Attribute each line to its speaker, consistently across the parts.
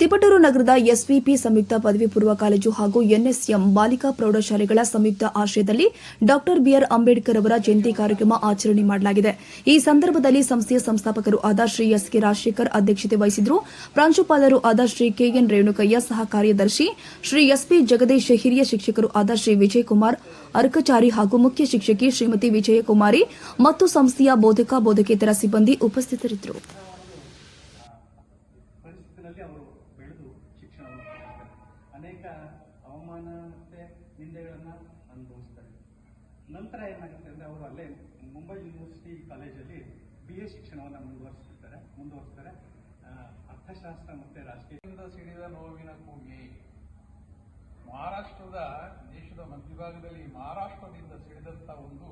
Speaker 1: ತಿಪಟೂರು ನಗರದ ಎಸ್ವಿಪಿ ಸಂಯುಕ್ತ ಪದವಿ ಪೂರ್ವ ಕಾಲೇಜು ಹಾಗೂ ಎನ್ಎಸ್ಎಂ ಬಾಲಿಕಾ ಪ್ರೌಢಶಾಲೆಗಳ ಸಂಯುಕ್ತ ಆಶ್ರಯದಲ್ಲಿ ಡಾಕ್ಟರ್ ಬಿಆರ್ ಅಂಬೇಡ್ಕರ್ ಅವರ ಜಯಂತಿ ಕಾರ್ಯಕ್ರಮ ಆಚರಣೆ ಮಾಡಲಾಗಿದೆ. ಈ ಸಂದರ್ಭದಲ್ಲಿ ಸಂಸ್ಥೆಯ ಸಂಸ್ಥಾಪಕರು ಆದ ಶ್ರೀ ಎಸ್ ಕೆ ರಾಜಶೇಖರ್ ಅಧ್ಯಕ್ಷತೆ ವಹಿಸಿದ್ರು. ಪ್ರಾಂಶುಪಾಲರು ಆದ ಶ್ರೀ ಕೆಎನ್ ರೇಣುಕಯ್ಯ ಸಹ ಕಾರ್ಯದರ್ಶಿ, ಶ್ರೀ ಎಸ್ಪಿ ಜಗದೀಶ್ ಹಿರಿಯ ಶಿಕ್ಷಕರು ಆದ ಶ್ರೀ ವಿಜಯಕುಮಾರ್, ಅರ್ಕಚಾರಿ ಹಾಗೂ ಮುಖ್ಯ ಶಿಕ್ಷಕಿ ಶ್ರೀಮತಿ ವಿಜಯಕುಮಾರಿ ಮತ್ತು ಸಂಸ್ಥೆಯ ಬೋಧಕ ಬೋಧಕೇತರ ಸಿಬ್ಬಂದಿ ಉಪಸ್ಥಿತರಿದ್ದರು.
Speaker 2: ಪರಿಸ್ಥಿತಿನಲ್ಲಿ ಅವರು ಬೆಳೆದು ಶಿಕ್ಷಣವನ್ನು ಪಡೆಯುತ್ತಾರೆ ಅನೇಕ ಅವಮಾನ ಮತ್ತು ನಿಂದೆಗಳನ್ನು ಅನುಭವಿಸ್ತಾರೆ. ನಂತರ ಏನಾಗುತ್ತೆ ಅಂದರೆ ಅವರು ಅಲ್ಲೇ ಮುಂಬೈ ಯೂನಿವರ್ಸಿಟಿ ಕಾಲೇಜಲ್ಲಿ ಬಿ ಎ ಶಿಕ್ಷಣವನ್ನು ಮುಂದುವರಿಸುತ್ತಾರೆ ಮುಂದುವರಿಸ್ತಾರೆ. ಅರ್ಥಶಾಸ್ತ್ರ ಮತ್ತು ರಾಜಕೀಯ
Speaker 3: ಇಂದ ಸಿಡಿದ ನೋವಿನ ಕೂಗಿ ಮಹಾರಾಷ್ಟ್ರದ ದೇಶದ ಮಧ್ಯಭಾಗದಲ್ಲಿ ಮಹಾರಾಷ್ಟ್ರದಿಂದ ಸಿಡಿದಂತ ಒಂದು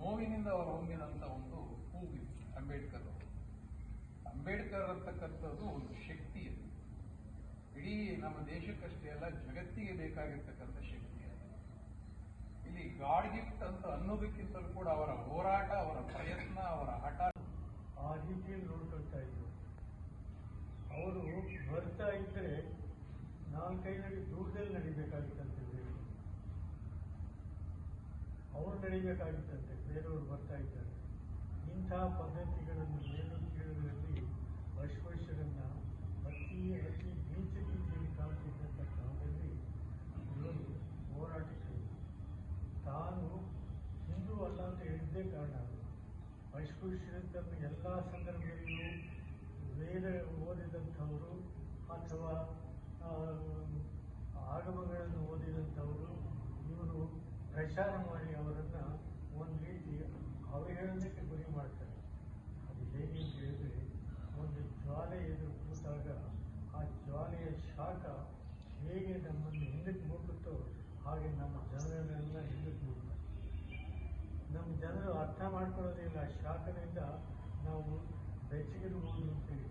Speaker 3: ನೋವಿನಿಂದ ಹೊರಹೊಮ್ಮಿದಂತ ಒಂದು ಕೂಗು ಅಂಬೇಡ್ಕರ್ ಅವರು. ಅಂಬೇಡ್ಕರ್ ಅಂತಕ್ಕಂಥದ್ದು ಒಂದು ಶಕ್ತಿ ಅದು. ಇಡೀ ನಮ್ಮ ದೇಶಕ್ಕಷ್ಟೇ ಅಲ್ಲ, ಜಗತ್ತಿಗೆ ಬೇಕಾಗಿರ್ತಕ್ಕಂಥ ಶಕ್ತಿ ಅದು. ಇಲ್ಲಿ ಗಾಡ್ ಗಿಫ್ಟ್ ಅಂತ ಅನ್ನೋದಕ್ಕಿಂತಲೂ ಕೂಡ ಅವರ ಹೋರಾಟ, ಅವರ ಪ್ರಯತ್ನ, ಅವರ ಹಠ.
Speaker 4: ಆ ರೀತಿಯಲ್ಲಿ ನೋಡ್ಕೊಳ್ತಾ ಇದ್ರು. ಅವರು ಬರ್ತಾ ಇದ್ದರೆ ನಾಲ್ಕೈದು ದೂರದಲ್ಲಿ ನಡಿಬೇಕಾಗಿತ್ತಂತೆ ಅವರು ನಡಿಬೇಕಾಗಿತ್ತಂತೆ, ಬೇರೆಯವರು ಬರ್ತಾ ಇದ್ದಾರೆ. ಇಂತಹ ಪದ್ಧತಿಗಳನ್ನು ಮೇಲೂ ಕೀಳುಗಳಲ್ಲಿ ಅಶ್ವಶ್ಯರನ್ನ ಅತಿ ಅತಿ ನೀಚ ರೀತಿಯಲ್ಲಿ ಕಾಣ್ತಿದ್ದಂಥ ಕಾಲದಲ್ಲಿ ಇವರು ಹೋರಾಟಕ್ಕೆ ತಾನು ಹಿಂದೂ ಅಲ್ಲ ಅಂತ ಹೇಳಿದ್ದೇ ಕಾರಣ. ಅಸ್ಪೃಶ್ಯರನ್ನು ಎಲ್ಲ ಸಂದರ್ಭದಲ್ಲಿಯೂ ವೇದ ಓದಿದಂಥವರು ಅಥವಾ ಆಗಮಗಳನ್ನು ಓದಿದಂಥವರು ಇವರು ಪ್ರಚಾರ ಮಾಡಿ ಅವರನ್ನು ಒಂದು ರೀತಿ ಅವಹೇಳನಕ್ಕೆ ಗುರಿ ಮಾಡ್ತಾರೆ. ಅದು ಹೇಗೆ ಅಂತ ಹೇಳಿದ್ರೆ, ಒಂದು ಜ್ವಾಲೆ ಎದುರು ಕೂತಾಗ ಆ ಜ್ವಾಲೆಯ ಶಾಖ ಹೇಗೆ ನಮ್ಮನ್ನು ಹಿಂದಕ್ಕೆ ಮುಟ್ಟುತ್ತೋ ಹಾಗೆ ನಮ್ಮ ಜನರನ್ನೆಲ್ಲ ಹಿಂದಕ್ಕೆ ಅರ್ಥ ಮಾಡ್ಕೊಳ್ಳೋದಿಲ್ಲ ಶಾಖದಿಂದ ನಾವು ಬೆಚ್ಚಗಿರ್ಬೋದು ಅಂತೇಳಿ